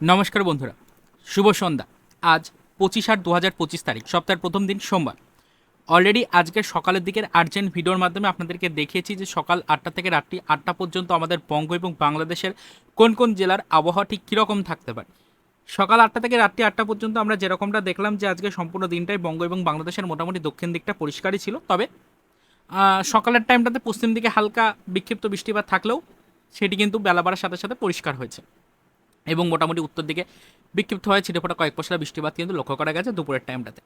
নমস্কার বন্ধুরা, শুভ সন্ধ্যা। আজ পঁচিশ আট দু হাজার পঁচিশ তারিখ, সপ্তাহের প্রথম দিন সোমবার। অলরেডি আজকের সকালের দিকের আর্জেন্ট ভিডিওর মাধ্যমে আপনাদেরকে দেখিয়েছি যে সকাল আটটা থেকে রাত্রি আটটা পর্যন্ত আমাদের বঙ্গ এবং বাংলাদেশের কোন কোন জেলার আবহাওয়া ঠিক কীরকম থাকতে পারে। সকাল আটটা থেকে রাত্রি আটটা পর্যন্ত আমরা যেরকমটা দেখলাম যে আজকে সম্পূর্ণ দিনটাই বঙ্গ এবং বাংলাদেশের মোটামুটি দক্ষিণ দিকটা পরিষ্কারই ছিল। তবে সকালের টাইমটাতে পশ্চিম দিকে হালকা বিক্ষিপ্ত বৃষ্টিপাত থাকলেও সেটি কিন্তু বেলা বাড়ার সাথে সাথে পরিষ্কার হয়েছে। এবং মোটামুটি উত্তর দিকে বিক্ষিপ্ত হয়ে ছিটেফোঁটা কয়েক পশলা বৃষ্টিপাত কিন্তু লক্ষ্য করা গেছে দুপুরের টাইমটাতে।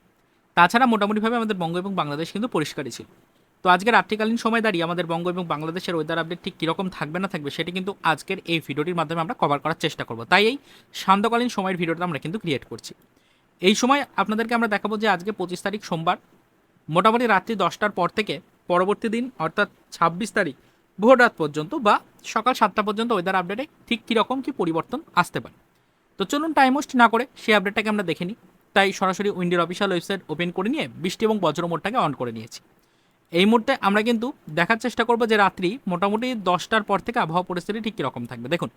তাছাড়া মোটামুটিভাবে আমাদের বঙ্গ এবং বাংলাদেশ কিন্তু পরিষ্কারই ছিল। তো আজকে রাত্রিকালীন সময় দাঁড়িয়ে আমাদের বঙ্গ এবং বাংলাদেশের ওয়েদার আপডেট ঠিক কীরকম থাকবে না থাকবে সেটি কিন্তু আজকের এই ভিডিওটির মাধ্যমে আমরা কভার করার চেষ্টা করব। তাই এই সান্ধ্যকালীন সময়ের ভিডিওটা আমরা কিন্তু ক্রিয়েট করছি। এই সময় আপনাদেরকে আমরা দেখাবো যে আজকে পঁচিশ তারিখ সোমবার, মোটামুটি রাত্রি দশটার পর থেকে পরবর্তী দিন অর্থাৎ ছাব্বিশ তারিখ ভোর রাত পর্যন্ত বা সকাল সাতটা পর্যন্ত ওয়েদার আপডেটে ঠিক কীরকম কী পরিবর্তন আসতে পারে। তো চলুন টাইম ওয়েস্ট না করে সেই আপডেটটাকে আমরা দেখে নিই। তাই সরাসরি উইন্ডির অফিসিয়াল ওয়েবসাইট ওপেন করে নিয়ে বৃষ্টি এবং বজ্র মোডটাকে অন করে নিয়েছি। এই মুহূর্তে আমরা কিন্তু দেখার চেষ্টা করব যে রাত্রি মোটামুটি দশটার পর থেকে আবহাওয়া পরিস্থিতি ঠিক কীরকম থাকবে। দেখুন,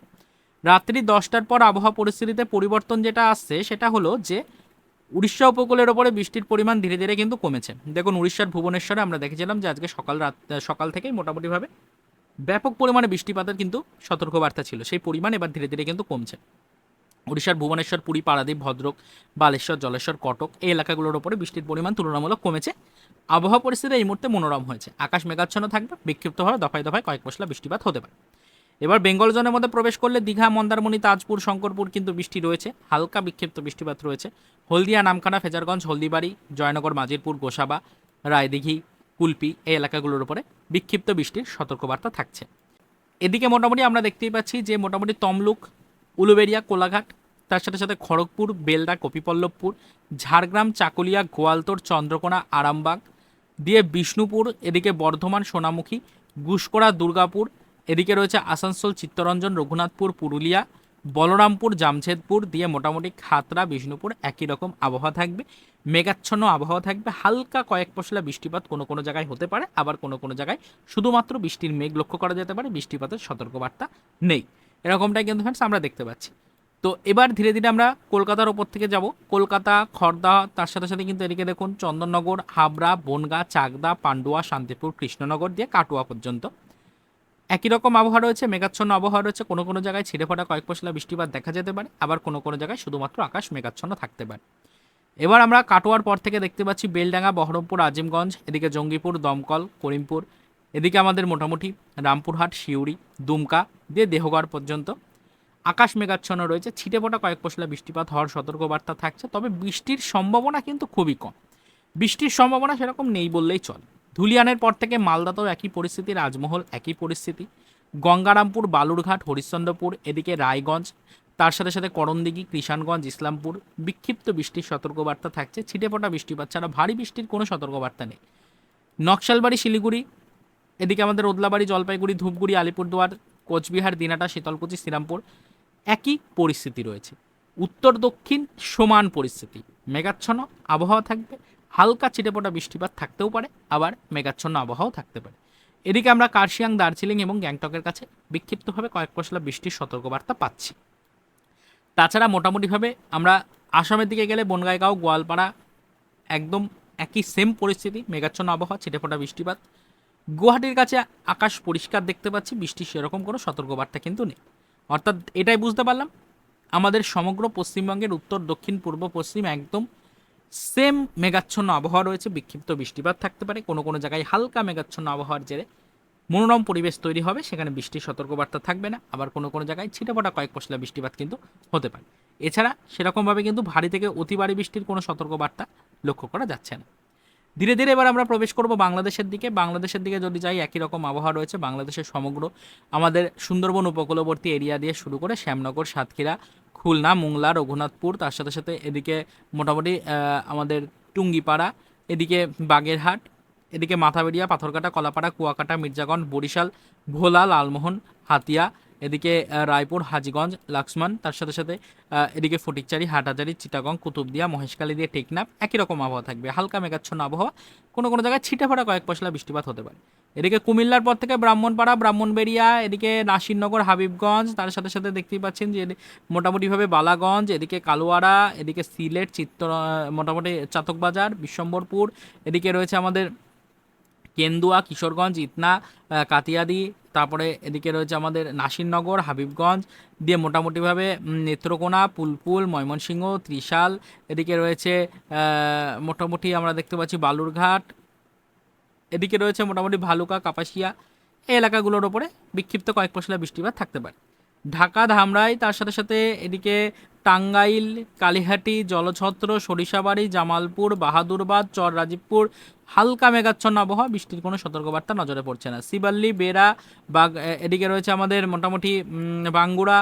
রাত্রি দশটার পর আবহাওয়া পরিস্থিতিতে পরিবর্তন যেটা আসছে সেটা হলো যে উড়িষ্যা উপকূলের ওপরে বৃষ্টির পরিমাণ ধীরে ধীরে কিন্তু কমেছে। দেখুন, উড়িষ্যার ভুবনেশ্বরে আমরা দেখেছিলাম যে আজকে সকাল রাত, সকাল থেকেই মোটামুটিভাবে ব্যাপক পরিমাণে বৃষ্টিপাতের কিন্তু সতর্কবার্তা ছিল। সেই পরিমাণ এবার ধীরে ধীরে কিন্তু কমছে। উড়িষ্যার ভুবনেশ্বর, পুরী, পারাদ্বীপ, ভদ্রক, বালেশ্বর, জলেশ্বর, কটক এই এলাকাগুলোর ওপরে বৃষ্টির পরিমাণ তুলনামূলক কমেছে। আবহাওয়া পরিস্থিতি এই মুহূর্তে মনোরম হয়েছে। আকাশ মেঘাচ্ছন্ন থাকবে বিক্ষিপ্তভাবে দফায় দফায় কয়েক পশলা বৃষ্টিপাত হতে পারে। এবার বেঙ্গল জোনের মধ্যে প্রবেশ করলে দীঘা, মন্দারমণি, তাজপুর, শঙ্করপুর কিন্তু বৃষ্টি রয়েছে। হালকা বিক্ষিপ্ত বৃষ্টিপাত রয়েছে। হলদিয়া, নামখানা, ফেজারগঞ্জ, হলদিবাড়ি, জয়নগর, মাজিরপুর, গোসাবা, রায়দিঘি কুলপি এই এলাকাগুলোর উপরে বিক্ষিপ্ত বৃষ্টির সতর্কবার্তা থাকছে। এদিকে মোটামুটি আমরা দেখতেই পাচ্ছি যে মোটামুটি তমলুক, উলুবেড়িয়া, কোলাঘাট, তার সাথে সাথে খড়গপুর বেলদা কপিপল্লবপুর, ঝাড়গ্রাম, চাকুলিয়া গোয়ালতোড় চন্দ্রকোনা, আরামবাগ, দিয়ে বিষ্ণুপুর, এদিকে বর্ধমান, সোনামুখী, গুসকরা, দুর্গাপুর, এদিকে রয়েছে আসানসোল, চিত্তরঞ্জন, রঘুনাথপুর, পুরুলিয়া বলরামপুর, জামশেদপুর দিয়ে মোটামুটি খাতড়া বিষ্ণুপুর একই রকম আবহাওয়া থাকবে। মেঘাচ্ছন্ন আবহাওয়া থাকবে। হালকা কয়েক পশলা বৃষ্টিপাত কোনো কোনো জায়গায় হতে পারে, আবার কোনো কোনো জায়গায় শুধুমাত্র বৃষ্টির মেঘ লক্ষ্য করা যেতে পারে, বৃষ্টিপাতের সতর্কবার্তা নেই। এরকমটাই কিন্তু ফ্রেন্ডস আমরা দেখতে পাচ্ছি। তো এবার ধীরে ধীরে আমরা কলকাতার ওপর থেকে যাব। কলকাতা খড়দা তার সাথে সাথে কিন্তু এদিকে দেখুন, চন্দননগর, হাবড়া, বনগা, চাকদা, পান্ডুয়া, শান্তিপুর, কৃষ্ণনগর দিয়ে কাটুয়া পর্যন্ত। একই রকম আবহাওয়া রয়েছে, মেঘাচ্ছন্ন আবহাওয়া রয়েছে, কোনো কোনো জায়গায় ছিঁড়ে ফোটা কয়েক পশলা বৃষ্টিপাত দেখা যেতে পারে, আবার কোনো কোনো জায়গায় শুধুমাত্র আকাশ মেঘাচ্ছন্ন থাকতে পারে। এবার আমরা কাটোয়ার পর থেকে দেখতে পাচ্ছি বেলডাঙ্গা, বহরমপুর, আজিমগঞ্জ, এদিকে জঙ্গিপুর, দমকল, করিমপুর, এদিকে আমাদের মোটামুটি রামপুরহাট, শিউড়ি, দুমকা, দিয়ে দেহগড় পর্যন্ত আকাশ মেঘাচ্ছন্ন রয়েছে ছিটে ফোটা কয়েক পশলা বৃষ্টিপাত হওয়ার সতর্কবার্তা থাকছে, তবে বৃষ্টির সম্ভাবনা কিন্তু খুবই কম। বৃষ্টির সম্ভাবনা সেরকম নেই বললেই চলে। ধুলিয়ানের পর থেকে মালদাতেও একই পরিস্থিতি, রাজমহল একই পরিস্থিতি। গঙ্গারামপুর, বালুরঘাট, হরিশ্চন্দ্রপুর, এদিকে রায়গঞ্জ, তার সাথে সাথে করণদিঘি, কৃষাণগঞ্জ, ইসলামপুর, বিক্ষিপ্ত বৃষ্টির সতর্কবার্তা থাকছে। ছিটেফোঁটা বৃষ্টিপাত ছাড়া ভারী বৃষ্টির কোনো সতর্কবার্তা নেই। নকশালবাড়ি, শিলিগুড়ি, এদিকে আমাদের ওদলাবাড়ি জলপাইগুড়ি, ধূপগুড়ি, আলিপুরদুয়ার, কোচবিহার, দিনাটা, শীতলকুচি, শ্রীরামপুর একই পরিস্থিতি রয়েছে। উত্তর, দক্ষিণ সমান পরিস্থিতি। মেঘাচ্ছন্ন, আবহাওয়া থাকবে। হালকা ছিটেপোটা বৃষ্টিপাত থাকতেও পারে, আবার মেঘাচ্ছন্ন আবহাওয়াও থাকতে পারে। এদিকে আমরা কার্শিয়াং, দার্জিলিং এবং গ্যাংটকের কাছে বিক্ষিপ্তভাবে কয়েক পশলা বৃষ্টির সতর্কবার্তা পাচ্ছি। তাছাড়া মোটামুটিভাবে আমরা আসামের দিকে গেলে বনগাইগাঁও, গোয়ালপাড়া একদম একই সেম পরিস্থিতি, মেঘাচ্ছন্ন আবহাওয়া, ছিটেফোঁটা বৃষ্টিপাত। গুয়াহাটির কাছে আকাশ পরিষ্কার দেখতে পাচ্ছি বৃষ্টির সেরকম কোনো সতর্কবার্তা কিন্তু নেই। অর্থাৎ এটাই বুঝতে পারলাম, আমাদের সমগ্র পশ্চিমবঙ্গের উত্তর, দক্ষিণ, পূর্ব, পশ্চিম একদম সেম মেঘাচ্ছন্ন আবহাওয়া রয়েছে, বিক্ষিপ্ত বৃষ্টিপাত থাকতে পারে। কোনো কোনো জায়গায় হালকা মেঘাচ্ছন্ন আবহাওয়ার জেরে মনোরম পরিবেশ তৈরি হবে, সেখানে বৃষ্টির সতর্কবার্তা থাকবে না। আবার কোনো কোনো জায়গায় ছিটেফোঁটা কয়েক পশলা বৃষ্টিপাত কিন্তু হতে পারে। এছাড়া সেরকমভাবে কিন্তু ভারী থেকে অতি ভারী বৃষ্টির কোনো সতর্কবার্তা লক্ষ্য করা যাচ্ছে না। ধীরে ধীরে এবার আমরা প্রবেশ করব বাংলাদেশের দিকে। বাংলাদেশের দিকে যদি যাই, একই রকম আবহাওয়া রয়েছে। বাংলাদেশের সমগ্র আমাদের সুন্দরবন উপকূলবর্তী এরিয়া দিয়ে শুরু করে শ্যামনগর, সাতক্ষীরা খুলনা, মোংলা, রঘুনাথপুর, তার সাথে সাথে এদিকে মোটামুটি আমাদের টুঙ্গিপাড়া, এদিকে বাগেরহাট, এদিকে মাথাবেড়িয়া পাথরকাটা কলাপাড়া, কুয়াকাটা, মির্জাগঞ্জ, বরিশাল, ভোলা, লালমোহন, হাতিয়া, এদিকে রায়পুর, হাজিগঞ্জ, লাক্সমান, তার সাথে সাথে এদিকে ফটিকচারি হাটহাজারি চিটাগং, কুতুবদিয়া, মহেশখালী দিয়ে টেকনাফ, একই রকম আবহাওয়া থাকবে। হালকা মেঘাচ্ছন্ন আবহাওয়া, কোনো কোনো জায়গায় ছিটে ফোটা কয়েক পশলা বৃষ্টিপাত হতে পারে। এদিকে কুমিল্লার পর থেকে ব্রাহ্মণপাড়া, ব্রাহ্মণবেড়িয়া, এদিকে নাসিরনগর, হাবিবগঞ্জ, তার সাথে সাথে দেখতেই পাচ্ছেন যে মোটামুটিভাবে বালাগঞ্জ, এদিকে কালোয়াড়া এদিকে সিলেট চিত্ত মোটামুটি চাতকবাজার, বিশ্বম্বরপুর, এদিকে রয়েছে আমাদের কেন্দুয়া, কিশোরগঞ্জ, ইতনা কাতিয়াদি, তারপরে এদিকে রয়েছে আমাদের নাসিরনগর, হাবিবগঞ্জ, দিয়ে মোটামুটিভাবে নেত্রকোনা, পুলপুল, ময়মনসিংহ, ত্রিশাল, এদিকে রয়েছে মোটামুটি আমরা দেখতে পাচ্ছি বালুরঘাট এদিকে রয়েছে মোটামুটি ভালুকা, কাপাসিয়া, এই এলাকাগুলোর ওপরে বিক্ষিপ্ত কয়েক পশলা বৃষ্টিপাত থাকতে পারে। ঢাকা, ধামরাই, তার সাথে সাথে এদিকে টাঙ্গাইল, কালীহাটি, জলছত্র, সরিষাবাড়ি, জামালপুর, বাহাদুরবাদ চর রাজীবপুর হালকা মেঘাচ্ছন্ন আবহাওয়া, বৃষ্টির কোনো সতর্কবার্তা নজরে পড়ছে না। সিবাল্লি, বেড়া, বাগ এদিকে রয়েছে আমাদের মোটামুটি বাঙ্গুড়া,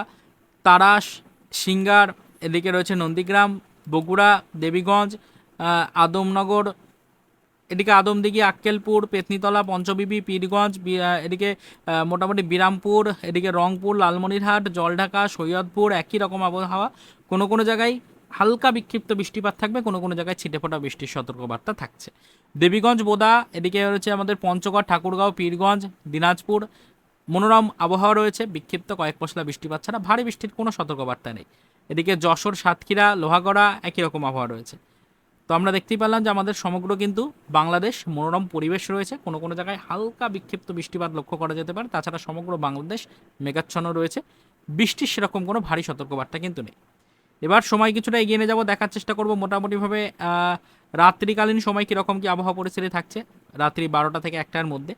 তারাস, সিঙ্গার, এদিকে রয়েছে নন্দীগ্রাম, বগুড়া, দেবীগঞ্জ আদমনগর এদিকে আদমদিঘি, আক্কেলপুর, পেতনিতলা, পঞ্চবিবি, পীরগঞ্জ এদিকে মোটামুটি বিরামপুর, এদিকে রংপুর, লালমনিরহাট, জলঢাকা, সৈয়দপুর, একই রকম আবহাওয়া। কোনো কোনো জায়গায় হালকা বিক্ষিপ্ত বৃষ্টিপাত থাকবে, কোনো কোনো জায়গায় ছিটেফোঁটা বৃষ্টির সতর্কবার্তা থাকছে। দেবীগঞ্জ, বোদা, এদিকে রয়েছে আমাদের পঞ্চগড়, ঠাকুরগাঁও, পীরগঞ্জ, দিনাজপুর। মনোরম আবহাওয়া রয়েছে, বিক্ষিপ্ত কয়েক পশলা বৃষ্টিপাত ছাড়া ভারী বৃষ্টির কোনো সতর্কবার্তা নেই। এদিকে যশোর, সাতক্ষীরা, লোহাগড়া, একই রকম আবহাওয়া রয়েছে। তো আমরা দেখতেই পারলাম যে আমাদের সমগ্র কিন্তু বাংলাদেশ মনোরম পরিবেশ রয়েছে। কোনো কোনো জায়গায় হালকা বিক্ষিপ্ত বৃষ্টিপাত লক্ষ্য করা যেতে পারে। তাছাড়া সমগ্র বাংলাদেশ মেঘাচ্ছন্ন রয়েছে। বৃষ্টির সেরকম কোনো ভারী সতর্কবার্তা কিন্তু নেই। এবার সময় কিছুটা এগিয়ে নিয়ে যাব। দেখার চেষ্টা করব মোটামুটিভাবে রাত্রিকালীন সময় কীরকম কী আবহাওয়া পরিস্থিতি থাকছে। রাত্রি বারোটা থেকে একটার মধ্যে।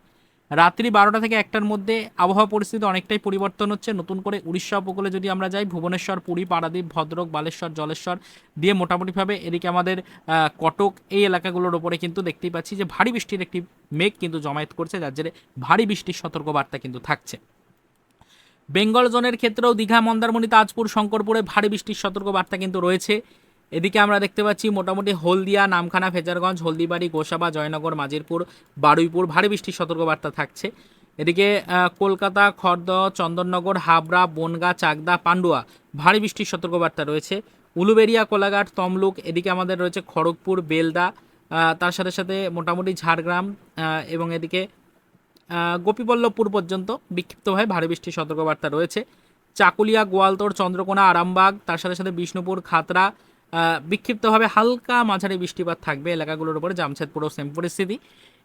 রাত্রি বারোটা থেকে একটার মধ্যে আবহাওয়া পরিস্থিতি অনেকটাই পরিবর্তন হচ্ছে। নতুন করে উড়িষ্যা উপকূলে যদি আমরা যাই, ভুবনেশ্বর, পুরী, পারাদ্বীপ, ভদ্রক, বালেশ্বর, জলেশ্বর দিয়ে মোটামুটিভাবে এদিকে আমাদের কটক এই এলাকাগুলোর ওপরে কিন্তু দেখতেই পাচ্ছি যে ভারী বৃষ্টির একটি মেঘ কিন্তু জমায়েত করছে, যার জেরে ভারী বৃষ্টির সতর্কবার্তা কিন্তু থাকছে। বেঙ্গল জোনের ক্ষেত্রেও দীঘা, মন্দারমণি, তাজপুর, শঙ্করপুরে ভারী বৃষ্টির সতর্কবার্তা কিন্তু রয়েছে। এদিকে আমরা দেখতে পাচ্ছি মোটামুটি হলদিয়া, নামখানা, ফেজারগঞ্জ, হলদিবাড়ি, গোসাবা, জয়নগর, মাজিরপুর, বারুইপুর, ভারী বৃষ্টির সতর্কবার্তা থাকছে। এদিকে কলকাতা, খর্দ, চন্দননগর, হাবড়া, বনগা, চাকদা, পান্ডুয়া, ভারী বৃষ্টির সতর্কবার্তা রয়েছে। উলুবেড়িয়া, কোলাঘাট, তমলুক, এদিকে আমাদের রয়েছে খড়গপুর, বেলদা তার সাথে সাথে মোটামুটি ঝাড়গ্রাম এবং এদিকে গোপীবল্লভপুর পর্যন্ত বিক্ষিপ্তভাবে ভারী বৃষ্টির সতর্কবার্তা রয়েছে। চাকুলিয়া, গোয়ালতোড়, চন্দ্রকোনা, আরামবাগ, তার সাথে সাথে বিষ্ণুপুর খাতড়া বিক্ষিপ্তভাবে হালকা মাঝারি বৃষ্টিপাত থাকবে এলাকাগুলোর উপরে জামশেদপুরও সেম পরিস্থিতি।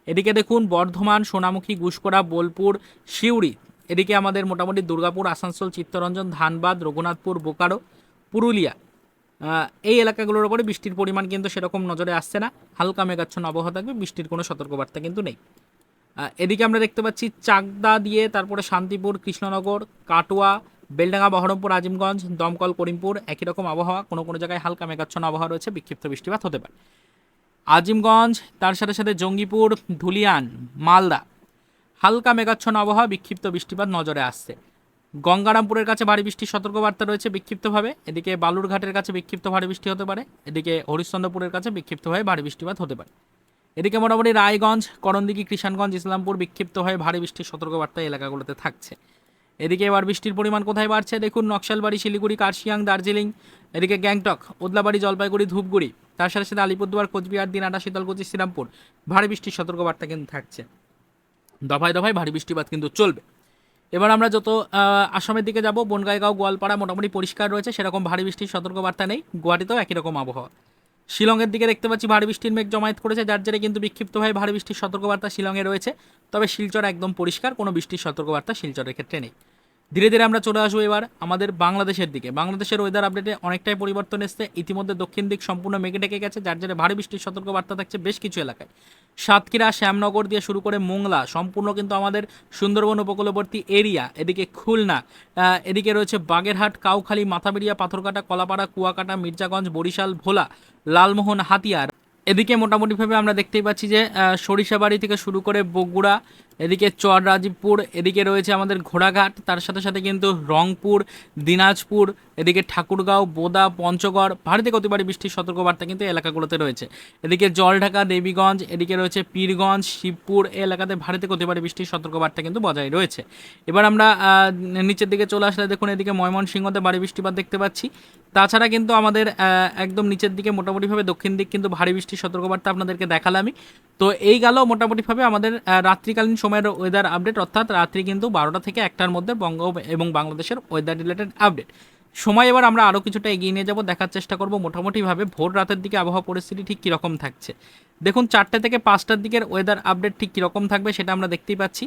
এদিকে দেখুন, বর্ধমান, সোনামুখী, গুসকরা, বোলপুর, সিউড়ি। এদিকে আমাদের মোটামুটি দুর্গাপুর, আসানসোল, চিত্তরঞ্জন, ধানবাদ, রঘুনাথপুর, বোকারো, পুরুলিয়া। এই এলাকাগুলোর উপরে বৃষ্টির পরিমাণ কিন্তু সেরকম নজরে আসছে না। হালকা মেঘাচ্ছন্ন আবহাওয়া থাকবে, বৃষ্টির কোনো সতর্কবার্তা কিন্তু নেই। এদিকে আমরা দেখতে পাচ্ছি চাকদা দিয়ে, তারপরে শান্তিপুর, কৃষ্ণনগর, কাটোয়া বেলডাঙ্গা, বহরমপুর, আজিমগঞ্জ, দমকল, করিমপুর একই রকম আবহাওয়া। কোনো কোনো জায়গায় হালকা মেঘাচ্ছন্ন আবহাওয়া রয়েছে, বিক্ষিপ্ত বৃষ্টিপাত হতে পারে। আজিমগঞ্জ, তার সাথে সাথে জঙ্গিপুর, ধুলিয়ান, মালদা, হালকা মেঘাচ্ছন্ন আবহাওয়া, বিক্ষিপ্ত বৃষ্টিপাত নজরে আসছে। গঙ্গারামপুরের কাছে ভারী বৃষ্টির সতর্কবার্তা রয়েছে বিক্ষিপ্তভাবে। এদিকে বালুরঘাটের কাছে বিক্ষিপ্ত ভারী বৃষ্টি হতে পারে। এদিকে হরিশ্চন্দ্রপুরের কাছে বিক্ষিপ্তভাবে ভারী বৃষ্টিপাত হতে পারে। এদিকে মোটামুটি রায়গঞ্জ, করণদিঘি কৃষাণগঞ্জ ইসলামপুর বিক্ষিপ্ত হয়ে ভারী বৃষ্টির সতর্কবার্তা এলাকাগুলোতে থাকছে। এদিকে এবার বৃষ্টির পরিমাণ কোথায় বাড়ছে? দেখুন, নকশালবাড়ি, শিলিগুড়ি, কার্শিয়াং, দার্জিলিং, এদিকে গ্যাংটক, ওদলাবাড়ি, জলপাইগুড়ি, ধূপগুড়ি। তার সাথে সাথে আলিপুরদুয়ার, কোচবিহার, দিনাটা, শীতলকুচি, শ্রীরামপুর। ভারী বৃষ্টির সতর্কবার্তা কিন্তু থাকছে। দফায় দফায় ভারী বৃষ্টিপাত কিন্তু চলবে। এবার আমরা যত আসামের দিকে যাব, বনগাইগাঁও, গোয়ালপাড়া মোটামুটি পরিষ্কার রয়েছে, সেরকম ভারী বৃষ্টির সতর্কবার্তা নেই। গুয়াহাটিতেও একই রকম আবহাওয়া। শিলংয়ের দিকে দেখতে পাচ্ছি ভারী বৃষ্টির মেঘ জমায়েত করেছে, যার জেরে কিন্তু বিক্ষিপ্তভাবে ভারী বৃষ্টির সতর্কবার্তা শিলংয়ে রয়েছে। তবে শিলচর একদম পরিষ্কার, কোনো বৃষ্টির সতর্কবার্তা শিলচরের ক্ষেত্রে নেই। ধীরে ধীরে আমরা চলে আসব এবার আমাদের বাংলাদেশের দিকে। বাংলাদেশের ওয়েদার আপডেটে অনেকটাই পরিবর্তন এসছে। ইতিমধ্যে দক্ষিণ দিক সম্পূর্ণ মেঘে ডেকে গেছে, যার জেরে ভারী বৃষ্টির সতর্কবার্তা থাকছে বেশ কিছু এলাকায়। সাতক্ষীরা, শ্যামনগর দিয়ে শুরু করে মোংলা, সম্পূর্ণ কিন্তু আমাদের সুন্দরবন উপকূলবর্তী এরিয়া, এদিকে খুলনা এদিকে রয়েছে বাগেরহাট, কাউখালী মাথাবেড়িয়া পাথরকাটা কলাপাড়া, কুয়াকাটা, মির্জাগঞ্জ, বরিশাল, ভোলা, লালমোহন, হাতিয়ার। এদিকে মোটামুটিভাবে আমরা দেখতেই পাচ্ছি যে সরিষাবাড়ি থেকে শুরু করে বগুড়া এদিকে চর রাজীবপুর, এদিকে রয়েছে আমাদের ঘোড়াঘাট, তার সাথে সাথে কিন্তু রংপুর, দিনাজপুর, এদিকে ঠাকুরগাঁও, বোদা, পঞ্চগড় ভারী থেকে অতিবাড়ি বৃষ্টির সতর্কবার্তা কিন্তু এলাকাগুলোতে রয়েছে। এদিকে জলঢাকা, দেবীগঞ্জ, এদিকে রয়েছে পীরগঞ্জ, শিবপুর, এই এলাকাতে ভারী থেকে অতিবাড়ি বৃষ্টির সতর্কবার্তা কিন্তু বজায় রয়েছে। এবার আমরা নিচের দিকে চলে আসলে দেখুন, এদিকে ময়মনসিংহতে ভারী বৃষ্টিপাত দেখতে পাচ্ছি। তাছাড়া কিন্তু আমাদের একদম নিচের দিকে মোটামুটিভাবে দক্ষিণ দিক কিন্তু ভারী বৃষ্টির সতর্কবার্তা আপনাদেরকে দেখালামই। তো এই গেল মোটামুটিভাবে আমাদের রাত্রিকালীন সময়ের ওয়েদার আপডেট অর্থাৎ রাত্রি কিন্তু বারোটা থেকে একটার মধ্যে বঙ্গ এবং বাংলাদেশের ওয়েদার রিলেটেড আপডেট সময় এবার আমরা আরও কিছুটা এগিয়ে নিয়ে যাব, দেখার চেষ্টা করব মোটামুটিভাবে ভোর রাতের দিকে আবহাওয়া পরিস্থিতি ঠিক কীরকম থাকছে। দেখুন, চারটে থেকে পাঁচটার দিকের ওয়েদার আপডেট ঠিক কীরকম থাকবে সেটা আমরা দেখতেই পাচ্ছি।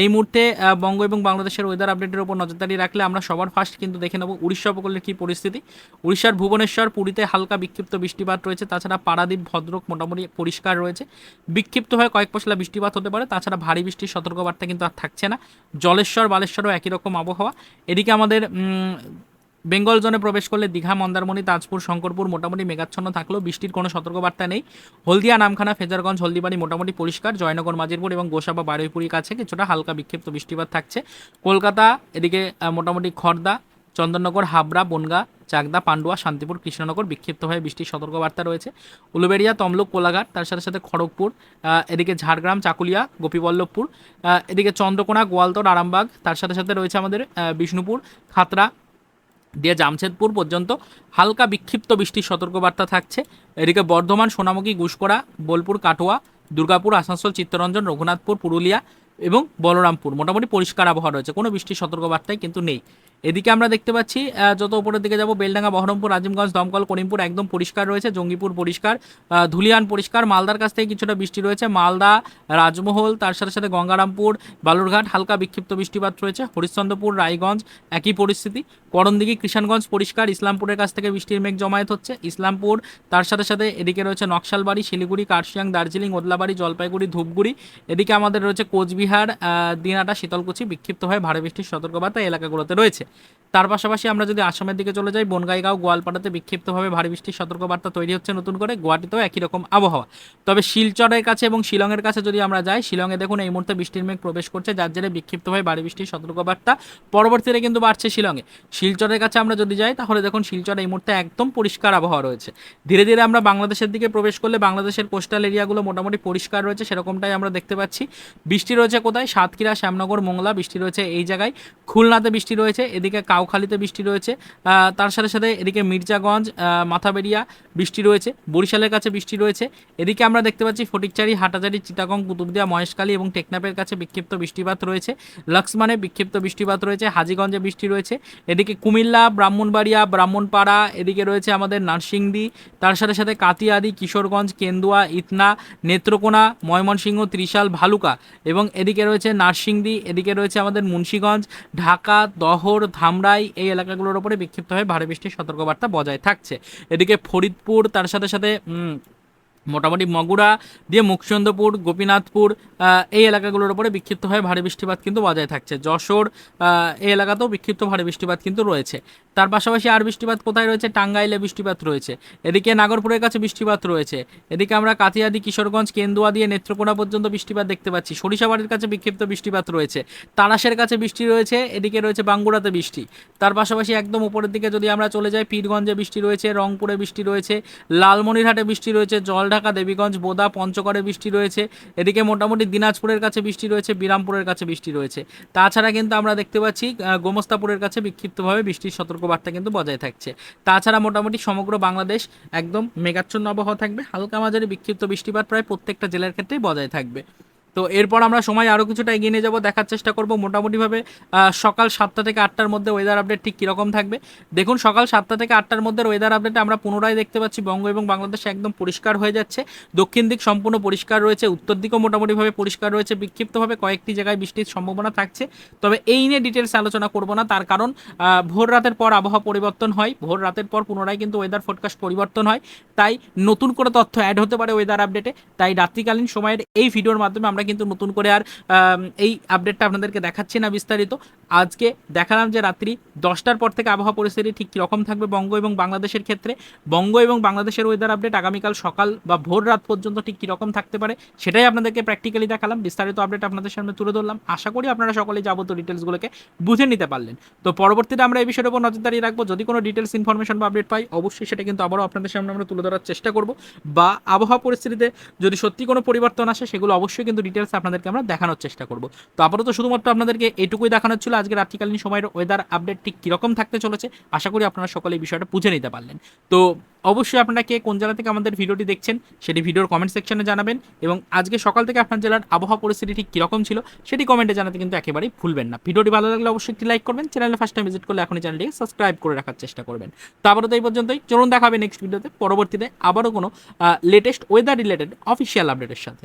এই মুহূর্তে বঙ্গ এবং বাংলাদেশের ওয়েদার আপডেটের উপর নজরদারি রাখলে আমরা সবার ফার্স্ট কিন্তু দেখে নেব উড়িষ্যা উপকূলের কী পরিস্থিতি। উড়িষ্যার ভুবনেশ্বর, পুরীতে হালকা বিক্ষিপ্ত বৃষ্টিপাত রয়েছে, তাছাড়া পারাদ্বীপ, ভদ্রক মোটামুটি পরিষ্কার রয়েছে। বিক্ষিপ্ত হয়ে কয়েক পশলা বৃষ্টিপাত হতে পারে, তাছাড়া ভারী বৃষ্টির সতর্কবার্তা কিন্তু আর থাকছে না। জলেশ্বর, বালেশ্বরও একই রকম আবহাওয়া। এদিকে আমাদের বেঙ্গল জোনে প্রবেশ করলে দীঘা, মন্দারমণি, তাজপুর, শঙ্করপুর মোটামুটি মেঘাচ্ছন্ন থাকলেও বৃষ্টির কোনো সতর্কবার্তা নেই। হলদিয়া, নামখানা, ফেজারগঞ্জ, হলদিবাড়ি মোটামুটি পরিষ্কার। জয়নগর, মাজিরপুর এবং গোসাবা, বারুইপুরীর কাছে কিছুটা হালকা বিক্ষিপ্ত বৃষ্টিপাত থাকছে। কলকাতা, এদিকে মোটামুটি খড়দা চন্দননগর, হাবড়া, বনগা, চাকদা, পান্ডুয়া, শান্তিপুর, কৃষ্ণনগর বিক্ষিপ্ত হয়ে বৃষ্টির সতর্কবার্তা রয়েছে। উলুবেড়িয়া, তমলুক, কোলাঘাট, তার সাথে সাথে খড়গপুর এদিকে ঝাড়গ্রাম, চাকুলিয়া, গোপীবল্লভপুর এদিকে চন্দ্রকোনা, গোয়ালতর, আরামবাগ, তার সাথে সাথে রয়েছে আমাদের বিষ্ণুপুর খাতড়া দিয়ে জামশেদপুর পর্যন্ত হালকা বিক্ষিপ্ত বৃষ্টির সতর্কবার্তা থাকছে। এদিকে বর্ধমান, সোনামুখী গুসকরা বোলপুর, কাটোয়া, দুর্গাপুর, আসানসোল, চিত্তরঞ্জন, রঘুনাথপুর, পুরুলিয়া এবং বলরামপুর। মোটামুটি পরিষ্কার আবহাওয়া রয়েছে। কোনো বৃষ্টির সতর্কবার্তাই কিন্তু নেই। এদিকে আমরা দেখতে পাচ্ছি যত উপরের দিকে যাব, বেলডাঙ্গা, বহরমপুর আজিমগঞ্জ দমকল, করিমপুর একদম পরিষ্কার রয়েছে, জঙ্গিপুর পরিষ্কার ধুলিয়ান পরিষ্কার, মালদার কাছ থেকে কিছুটা বৃষ্টি রয়েছে, মালদা, রাজমহল, তার সাথে সাথে গঙ্গারামপুর, বালুরঘাট, হালকা বিক্ষিপ্ত বৃষ্টিপাত রয়েছে, হরিশ্চন্দ্রপুর, রায়গঞ্জ, একই পরিস্থিতি, করণদিঘি, কৃষাণগঞ্জ পরিষ্কার, ইসলামপুরের কাছ থেকে বৃষ্টির মেঘ জমায়েত হচ্ছে, ইসলামপুর, তার সাথে সাথে এদিকে রয়েছে নকশালবাড়ি, শিলিগুড়ি, কার্শিয়াং, দার্জিলিং, ওদলাবাড়ি, জলপাইগুড়ি, ধূপগুড়ি, এদিকে আমাদের রয়েছে কোচবিহার দিনাটা, শীতলকুচি বিক্ষিপ্ত হয়ে ভারী বৃষ্টির সতর্কবার্তা এলাকাগুলোতে রয়েছে। তার পাশাপাশি আমরা যদি আসামের দিকে চলে যাই, বনগাইগাঁও গোয়ালপাড়াতে বিক্ষিপ্তভাবে ভারী বৃষ্টির সতর্কবার্তা তৈরি হচ্ছে নতুন করে, গুয়াহাটিতেও একই রকম আবহাওয়া। তবে শিলচরের কাছে এবং শিলংয়ের কাছে যদি আমরা যাই, শিলংয়ে দেখুন এই মুহূর্তে বৃষ্টির মেঘ প্রবেশ করছে, যার জেরে বিক্ষিপ্তভাবে ভারী বৃষ্টির সতর্কবার্তা পরবর্তীতে কিন্তু বাড়ছে শিলংয়ে। শিলচরের কাছে আমরা যদি যাই, তাহলে দেখুন শিলচর এই মুহূর্তে একদম পরিষ্কার আবহাওয়া রয়েছে। ধীরে ধীরে আমরা বাংলাদেশের দিকে প্রবেশ করলে বাংলাদেশের কোস্টাল এরিয়াগুলো মোটামুটি পরিষ্কার রয়েছে, সেরকমটাই আমরা দেখতে পাচ্ছি। বৃষ্টি রয়েছে কোথায়? সাতক্ষীরা, শ্যামনগর, মোংলা, বৃষ্টি রয়েছে এই জায়গায়। খুলনাতে বৃষ্টি রয়েছে এদিকে কাউখালীতে বৃষ্টি রয়েছে তার সাথে সাথে এদিকে মির্জাগঞ্জ মাথাবেরিয়া বৃষ্টি রয়েছে, বরিশালের কাছে বৃষ্টি রয়েছে। এদিকে আমরা দেখতে পাচ্ছি ফটিকচারি হাটাজারি চিটাগং, কুতুবদিয়া, মহেশখালী এবং টেকনাপের কাছে বিক্ষিপ্ত বৃষ্টিপাত রয়েছে। লক্সমানে বিক্ষিপ্ত বৃষ্টিপাত রয়েছে, হাজিগঞ্জে বৃষ্টি রয়েছে। এদিকে কুমিল্লা, ব্রাহ্মণবাড়িয়া, ব্রাহ্মণপাড়া, এদিকে রয়েছে আমাদের নার্সিংদী তার সাথে সাথে কাতিয়াদি, কিশোরগঞ্জ, কেন্দুয়া, ইতনা, নেত্রকোনা, ময়মনসিংহ, ত্রিশাল, ভালুকা এবং এদিকে রয়েছে নার্সিংদী, এদিকে রয়েছে আমাদের মুন্সীগঞ্জ, ঢাকা, দহর ধামরাই এই এলাকাগুলোর উপরে বিক্ষিপ্ত হয়ে ভারী বৃষ্টির সতর্কবার্তা বজায় থাকছে। এদিকে ফরিদপুর, তার সাথে সাথে মোটামুটি মগুরা দিয়ে মুকচন্দ্রপুর গোপীনাথপুর এই এলাকাগুলোর উপরে বিক্ষিপ্ত হয়ে ভারী বৃষ্টিপাত কিন্তু বজায় থাকছে। যশোর এই এলাকাতেও বিক্ষিপ্ত ভারী বৃষ্টিপাত কিন্তু রয়েছে। তার পাশাপাশি আর বৃষ্টিপাত কোথায় রয়েছে? টাঙ্গাইলে বৃষ্টিপাত রয়েছে। এদিকে নাগরপুরের কাছে বৃষ্টিপাত রয়েছে। এদিকে আমরা কাতিয়াদি কিশোরগঞ্জ, কেন্দুয়া দিয়ে নেত্রকোনা পর্যন্ত বৃষ্টিপাত দেখতে পাচ্ছি। সরিষাবাড়ির কাছে বিক্ষিপ্ত বৃষ্টিপাত রয়েছে। তারাশের কাছে বৃষ্টি রয়েছে। এদিকে রয়েছে বাঙ্গুড়াতে বৃষ্টি। তার পাশাপাশি একদম উপরের দিকে যদি আমরা চলে যাই, পীরগঞ্জে বৃষ্টি রয়েছে, রংপুরে বৃষ্টি রয়েছে, লালমনিরহাটে বৃষ্টি রয়েছে জলঢাকা দেবীগঞ্জ, বোদা, পঞ্চগড়ে বৃষ্টি রয়েছে। এদিকে মোটামুটি দিনাজপুরের কাছে বৃষ্টি রয়েছে, বিরামপুরের কাছে বৃষ্টি রয়েছে। তাছাড়া কিন্তু আমরা দেখতে পাচ্ছি গোমস্তাপুরের কাছে বিক্ষিপ্তভাবে বৃষ্টির সতর্কবার্তা কিন্তু বজায় থাকছে। তাছাড়া মোটামুটি সমগ্র বাংলাদেশ একদম মেঘাচ্ছন্ন আবহাওয়া থাকবে। হালকা মাঝারি বিক্ষিপ্ত বৃষ্টিপাত প্রায় প্রত্যেকটা জেলার ক্ষেত্রেই বজায় থাকবে। তো এরপর আমরা সময় আরও কিছুটা এগিয়ে নিয়ে যাব, দেখার চেষ্টা করব। মোটামুটিভাবে সকাল সাতটা থেকে আটটার মধ্যে ওয়েদার আপডেট ঠিক কীরকম থাকবে। দেখুন, সকাল সাতটা থেকে আটটার মধ্যে ওয়েদার আপডেটে আমরা পুনরায় দেখতে পাচ্ছি। বঙ্গ এবং বাংলাদেশে একদম পরিষ্কার হয়ে যাচ্ছে। দক্ষিণ দিক সম্পূর্ণ পরিষ্কার রয়েছে। উত্তর দিকও মোটামুটিভাবে পরিষ্কার রয়েছে। বিক্ষিপ্তভাবে কয়েকটি জায়গায় বৃষ্টির সম্ভাবনা থাকছে। তবে এই নিয়ে ডিটেলস আলোচনা করব না। তার কারণ ভোর রাতের পর আবহাওয়া পরিবর্তন হয়। ভোর রাতের পর পুনরায় কিন্তু ওয়েদার ফোরকাস্ট পরিবর্তন হয়। তাই নতুন করে তথ্য অ্যাড হতে পারে ওয়েদার আপডেটে তাই রাত্রিকালীন সময়ের এই ভিডিওর মাধ্যমে আমরা কিন্তু নতুন করে আর এই আপডেটটা আপনাদেরকে দেখাচ্ছি না বিস্তারিত। আজকে দেখালাম যে রাত্রি দশটার পর থেকে আবহাওয়া পরিস্থিতি ঠিক কীরকম থাকবে বঙ্গ এবং বাংলাদেশের ক্ষেত্রে। বঙ্গ এবং বাংলাদেশের ওয়েদার আপডেট আগামীকাল সকাল বা ভোর রাত পর্যন্ত ঠিক কীরকম থাকতে পারে, সেটাই আপনাদেরকে প্র্যাকটিক্যালি দেখালাম। বিস্তারিত আপডেট আপনাদের সামনে তুলে ধরলাম। আশা করি আপনারা সকলেই যাবতীয় ডিটেলসগুলোকে বুঝে নিতে পারলেন। তো পরবর্তীতে আমরা এই বিষয়ের উপর নজরদারি রাখব। যদি কোনো ডিটেলস ইনফরমেশন বা আপডেট পাই, অবশ্যই সেটা কিন্তু আবারও আপনাদের সামনে আমরা তুলে ধরার চেষ্টা করব। বা আবহাওয়া পরিস্থিতিতে যদি সত্যি কোনো পরিবর্তন আসে, সেগুলো অবশ্যই কিন্তু ডিটেলস আপনাদেরকে আমরা দেখানোর চেষ্টা করব। তো আপাতত শুধুমাত্র আপনাদেরকে এটুকুই দেখানোর ছিল আজকে রাত্রিকালীন সময়ের ওয়েদার আপডেট ঠিক কীরকম থাকতে চলেছে, আশা করি আপনারা সকলে এই বিষয়টা বুঝে নিতে পারলেন। তো অবশ্যই আপনারা কে কোন জেলা থেকে আমাদের ভিডিওটি দেখছেন, সেটি ভিডিওর কমেন্ট সেকশনে জানাবেন এবং আজকে সকাল থেকে আপনার জেলার আবহাওয়া পরিস্থিতি ঠিক কীরকম ছিল, সেটি কমেন্টে জানাতে কিন্তু একেবারেই ভুলবেন না। ভিডিওটি ভালো লাগলে অবশ্যই একটি লাইক করবেন চ্যানেলে ফার্স্ট টাইম ভিজিট করলে এখনই চ্যানেলটিকে সাবস্ক্রাইব করে রাখার চেষ্টা করবেন। তো আবারও তো এই পর্যন্তই, চলুন দেখাবে নেক্সট ভিডিওতে পরবর্তীতে আবারও কোনো লেটেস্ট ওয়েদার রিলেটেড অফিসিয়াল আপডেটের সাথে।